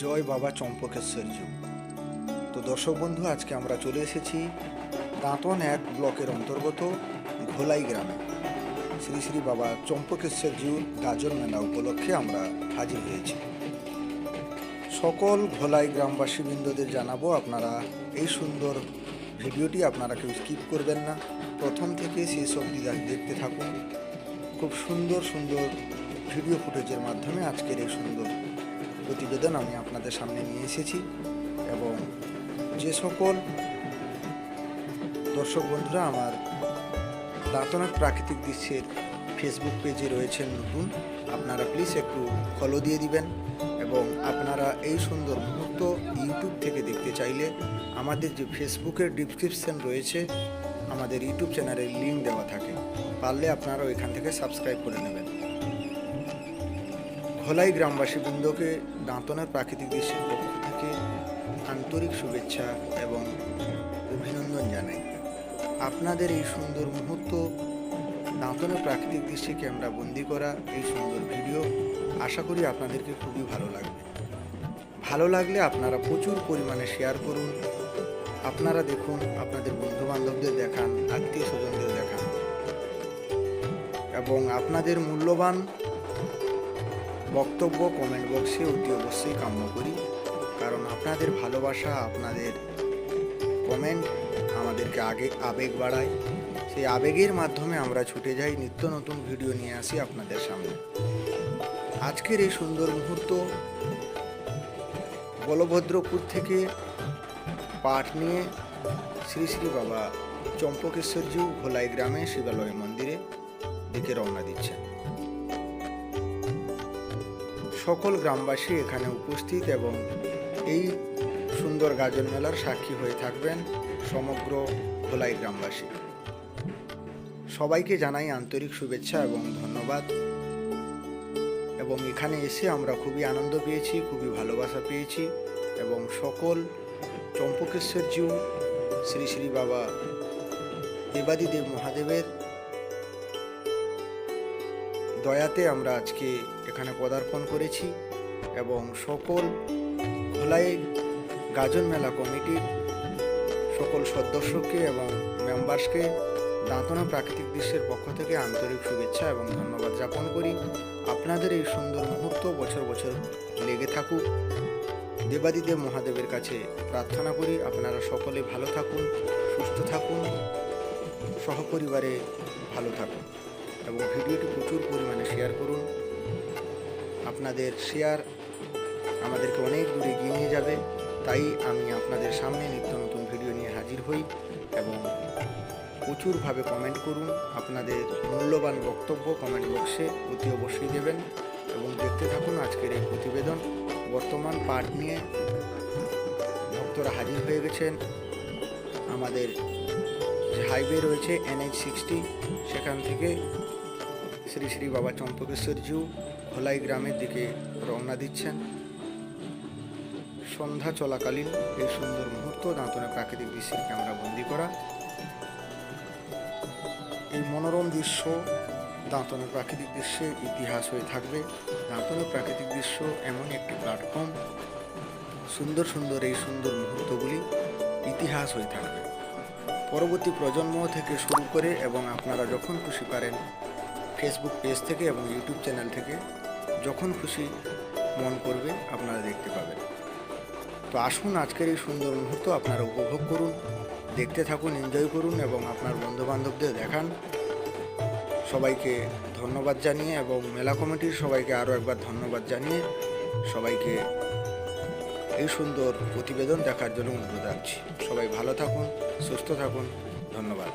জয় বাবা চম্পকেশ্বরী তো দর্শক বন্ধু, আজকে আমরা চলে এসেছি দাঁতন এক ব্লকের অন্তর্গত ঘোলাই গ্রামে। শ্রী শ্রী বাবা চম্পকেশ্বরজিউর গাজন মেলা উপলক্ষে আমরা হাজির হয়েছি। সকল ঘোলাই গ্রামবাসী বৃন্দদের জানাব আপনারা এই সুন্দর ভিডিওটি, আপনারা কেউ স্কিপ করবেন না। প্রথম থেকে শেষ অবধি দেখ- দেখতে থাকুন। খুব সুন্দর সুন্দর ভিডিও ফুটেজের মাধ্যমে আজকের এই সুন্দর প্রতিবেদন আমি আপনাদের সামনে নিয়ে এসেছি এবং যে সকল দর্শক বন্ধুরা আমার দাঁতনার প্রাকৃতিক দৃশ্যের ফেসবুক পেজে রয়েছেন নতুন, আপনারা প্লিজ একটু ফলো দিয়ে দিবেন এবং আপনারা এই সুন্দর মুহূর্ত ইউটিউব থেকে দেখতে চাইলে আমাদের যে ফেসবুকের ডিসক্রিপশন রয়েছে, আমাদের ইউটিউব চ্যানেলের লিঙ্ক দেওয়া থাকে। পারলে আপনারা ওইখান থেকে সাবস্ক্রাইব করে নেবেন। ঘোলাই গ্রামবাসী বৃন্দকে দাঁতনের প্রাকৃতিক দৃশ্যের পক্ষ থেকে আন্তরিক শুভেচ্ছা এবং অভিনন্দন জানাই। আপনাদের এই সুন্দর মুহূর্ত, দাঁতনের প্রাকৃতিক দৃশ্যে ক্যামেরা বন্দি করা এই সুন্দর ভিডিও আশা করি আপনাদেরকে খুবই ভালো লাগবে। ভালো লাগলে আপনারা প্রচুর পরিমাণে শেয়ার করুন। আপনারা দেখুন, আপনাদের বন্ধু বান্ধবদের দেখান, আত্মীয় স্বজনদের দেখান। এবং আপনাদের মূল্যবান বক্তব্য কমেন্ট বক্সে অতি অবশ্যই কাম্য করি। কারণ আপনাদের ভালোবাসা, আপনাদের কমেন্ট আমাদেরকে আগে, আবেগ বাড়ায়। সেই আবেগের মাধ্যমে আমরা ছুটে যাই, নিত্য নতুন ভিডিও নিয়ে আসি আপনাদের সামনে। আজকের এই সুন্দর মুহূর্ত বলভদ্রপুর থেকে পাঠ নিয়ে শ্রী শ্রী বাবা চম্পকেশ্বরজি ভোলাই গ্রামে শিবালয় মন্দিরে দিকে রওনা দিচ্ছেন। সকল গ্রামবাসী এখানে উপস্থিত এবং এই সুন্দর গাজন মেলার সাক্ষী হয়ে থাকবেন সমগ্র ধোলাই গ্রামবাসী। সবাইকে জানাই আন্তরিক শুভেচ্ছা এবং ধন্যবাদ। এবং এখানে এসে আমরা খুবই আনন্দ পেয়েছি, খুবই ভালোবাসা পেয়েছি এবং সকল চম্পকেশ্বরজিউ শ্রী শ্রী বাবা দেবাদিদেব মহাদেবের দয়াতে আমরা আজকে এখানে পদার্পণ করেছি এবং সকল ধলাই গাজন মেলা কমিটির সকল সদস্যকে এবং মেম্বার্সকে দাঁতনা প্রাকৃতিক দৃশ্যের পক্ষ থেকে আন্তরিক শুভেচ্ছা এবং ধন্যবাদ জ্ঞাপন করি। আপনাদের এই সুন্দর মুহূর্ত বছর বছর লেগে থাকুক। দেবাদিদেব মহাদেবের কাছে প্রার্থনা করি আপনারা সকলে ভালো থাকুন, সুস্থ থাকুন, সহপরিবারে ভালো থাকুন এবং ভিডিওটি প্রচুর পরিমাণে শেয়ার করুন। আপনাদের শেয়ার আমাদেরকে অনেক দূরে এগিয়ে নিয়ে যাবে। তাই আমি আপনাদের সামনে নিত্য নতুন ভিডিও নিয়ে হাজির হই এবং প্রচুরভাবে কমেন্ট করুন। আপনাদের মূল্যবান বক্তব্য কমেন্ট বক্সে অতি অবশ্যই দেবেন এবং দেখতে থাকুন আজকের এই প্রতিবেদন। বর্তমান পাঠ নিয়ে ভক্তরা হাজির হয়ে গেছেন। আমাদের যে হাইওয়ে রয়েছে এনএইচ সিক্সটি সেখান থেকে শ্রী শ্রী বাবা চম্পকেশ্বরজিউ ভোলাই গ্রামের দিকে রওনা দিচ্ছেন। সন্ধ্যা চলাকালীন এই সুন্দর মুহূর্ত দাঁতনে প্রাকৃতিক দৃশ্যের ক্যামেরা বন্দি করা। এই মনোরম দৃশ্য দাঁতনের প্রাকৃতিক দৃশ্যের ইতিহাস হয়ে থাকবে। দাঁতনের প্রাকৃতিক দৃশ্য এমন একটি প্ল্যাটফর্ম সুন্দর সুন্দর এই সুন্দর মুহূর্তগুলি ইতিহাস হয়ে থাকবে। পরবর্তী প্রজন্ম থেকে শুরু করে এবং আপনারা যখন খুশি পারেন ফেসবুক পেজ থেকে এবং ইউটিউব চ্যানেল থেকে যখন খুশি মন করবে, আপনারা দেখতে পাবেন। তো আসুন আজকের এই সুন্দর মুহূর্ত আপনারা উপভোগ করুন, দেখতে থাকুন এনজয় করুন এবং আপনার বন্ধুবান্ধবদের দেখান। সবাইকে ধন্যবাদ জানিয়ে এবং মেলা কমিটির সবাইকে আরও একবার ধন্যবাদ জানিয়ে সবাইকে এই সুন্দর প্রতিবেদন দেখার জন্য অনুরোধ রাখছি। সবাই ভালো থাকুন, সুস্থ থাকুন, ধন্যবাদ।